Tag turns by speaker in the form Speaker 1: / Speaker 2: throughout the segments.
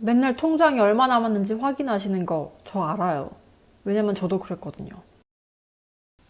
Speaker 1: 맨날 통장이 얼마 남았는지 확인하시는 거 저 알아요. 왜냐면 저도 그랬거든요.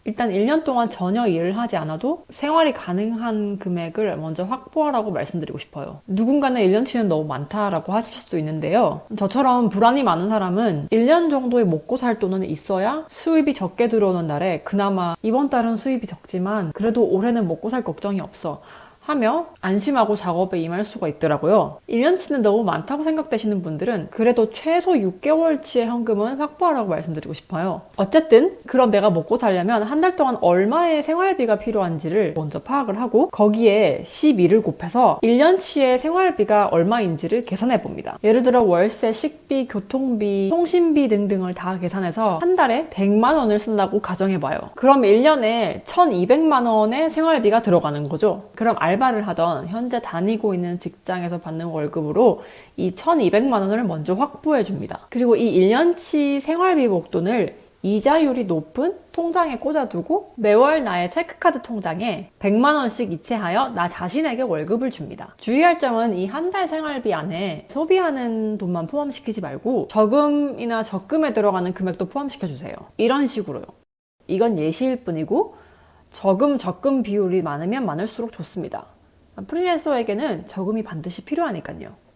Speaker 1: 일단 1년 동안 전혀 일을 하지 않아도 생활이 가능한 금액을 먼저 확보하라고 말씀드리고 싶어요. 누군가는 1년치는 너무 많다라고 하실 수도 있는데요. 저처럼 불안이 많은 사람은 1년 정도의 먹고 살 돈은 있어야 수입이 적게 들어오는 날에 그나마 이번 달은 수입이 적지만 그래도 올해는 먹고 살 걱정이 없어. 하며 안심하고 작업에 임할 수가 있더라고요. 1년치는 너무 많다고 생각되시는 분들은 그래도 최소 6개월치의 현금은 확보하라고 말씀드리고 싶어요. 어쨌든 그럼 내가 먹고 살려면 한 달 동안 얼마의 생활비가 필요한지를 먼저 파악을 하고 거기에 12를 곱해서 1년치의 생활비가 얼마인지를 계산해 봅니다. 예를 들어 월세, 식비, 교통비, 통신비 등등을 다 계산해서 한 달에 100만 원을 쓴다고 가정해 봐요. 그럼 1년에 1200만 원의 생활비가 들어가는 거죠. 그럼 알 바를 하던 현재 다니고 있는 직장에서 받는 월급으로 이 1200만 원을 먼저 확보해 줍니다. 그리고 이 1년치 생활비 목돈을 이자율이 높은 통장에 꽂아두고 매월 나의 체크카드 통장에 100만 원씩 이체하여 나 자신에게 월급을 줍니다. 주의할 점은 이 한 달 생활비 안에 소비하는 돈만 포함시키지 말고 저금이나 적금에 들어가는 금액도 포함시켜 주세요. 이런 식으로요. 이건 예시일 뿐이고 저금 적금 비율이 많으면 많을수록 좋습니다. 프리랜서에게는 저금이 반드시 필요하니까요.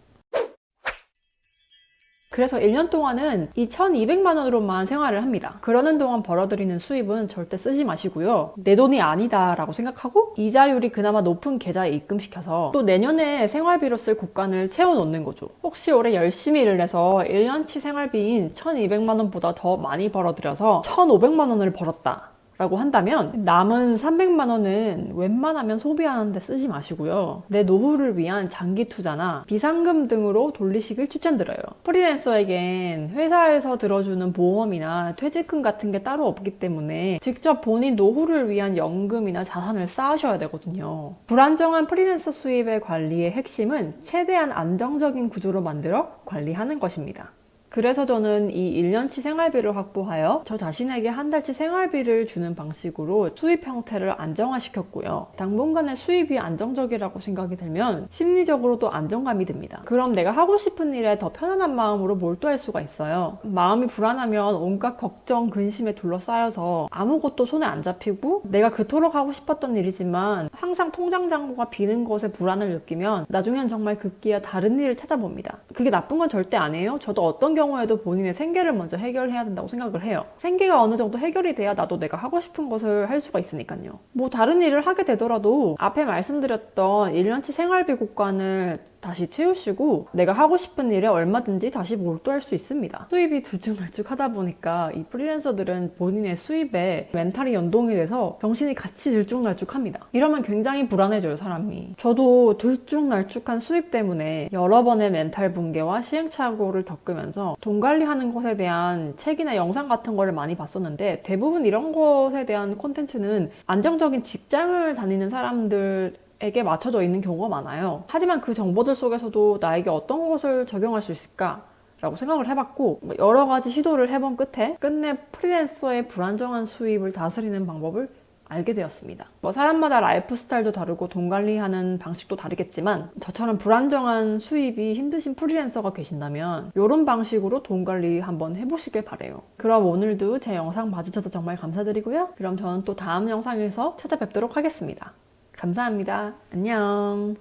Speaker 1: 그래서 1년 동안은 이 1200만 원으로만 생활을 합니다. 그러는 동안 벌어들이는 수입은 절대 쓰지 마시고요. 내 돈이 아니다라고 생각하고 이자율이 그나마 높은 계좌에 입금시켜서 또 내년에 생활비로 쓸 곳간을 채워놓는 거죠. 혹시 올해 열심히 일을 해서 1년치 생활비인 1200만 원보다 더 많이 벌어들여서 1500만 원을 벌었다. 라고 한다면 남은 300만 원은 웬만하면 소비하는데 쓰지 마시고요. 내 노후를 위한 장기 투자나 비상금 등으로 돌리시길 추천드려요. 프리랜서에겐 회사에서 들어주는 보험이나 퇴직금 같은 게 따로 없기 때문에 직접 본인 노후를 위한 연금이나 자산을 쌓으셔야 되거든요. 불안정한 프리랜서 수입의 관리의 핵심은 최대한 안정적인 구조로 만들어 관리하는 것입니다. 그래서 저는 이 1년치 생활비를 확보하여 저 자신에게 한 달치 생활비를 주는 방식으로 수입 형태를 안정화시켰고요. 당분간의 수입이 안정적이라고 생각이 들면 심리적으로도 안정감이 듭니다. 그럼 내가 하고 싶은 일에 더 편안한 마음으로 몰두할 수가 있어요. 마음이 불안하면 온갖 걱정, 근심에 둘러싸여서 아무것도 손에 안 잡히고 내가 그토록 하고 싶었던 일이지만 항상 통장 잔고가 비는 것에 불안을 느끼면 나중엔 정말 급기야 다른 일을 찾아봅니다. 그게 나쁜 건 절대 아니에요. 저도 어떤 경우에도 본인의 생계를 먼저 해결해야 된다고 생각을 해요. 생계가 어느 정도 해결이 돼야 나도 내가 하고 싶은 것을 할 수가 있으니까요. 뭐 다른 일을 하게 되더라도 앞에 말씀드렸던 1년치 생활비 곳간을 다시 채우시고 내가 하고 싶은 일에 얼마든지 다시 몰두할 수 있습니다. 수입이 들쭉날쭉 하다 보니까 이 프리랜서들은 본인의 수입에 멘탈이 연동이 돼서 정신이 같이 들쭉날쭉 합니다. 이러면 굉장히 불안해져요, 사람이. 저도 들쭉날쭉한 수입 때문에 여러 번의 멘탈 붕괴와 시행착오를 겪으면서 돈 관리하는 것에 대한 책이나 영상 같은 거를 많이 봤었는데 대부분 이런 것에 대한 콘텐츠는 안정적인 직장을 다니는 사람들 에게 맞춰져 있는 경우가 많아요. 하지만 그 정보들 속에서도 나에게 어떤 것을 적용할 수 있을까? 라고 생각을 해봤고 뭐 여러 가지 시도를 해본 끝에 끝내 프리랜서의 불안정한 수입을 다스리는 방법을 알게 되었습니다. 뭐 사람마다 라이프 스타일도 다르고 돈 관리하는 방식도 다르겠지만 저처럼 불안정한 수입이 힘드신 프리랜서가 계신다면 이런 방식으로 돈 관리 한번 해보시길 바래요. 그럼 오늘도 제 영상 봐주셔서 정말 감사드리고요. 그럼 저는 또 다음 영상에서 찾아뵙도록 하겠습니다. 감사합니다. 안녕.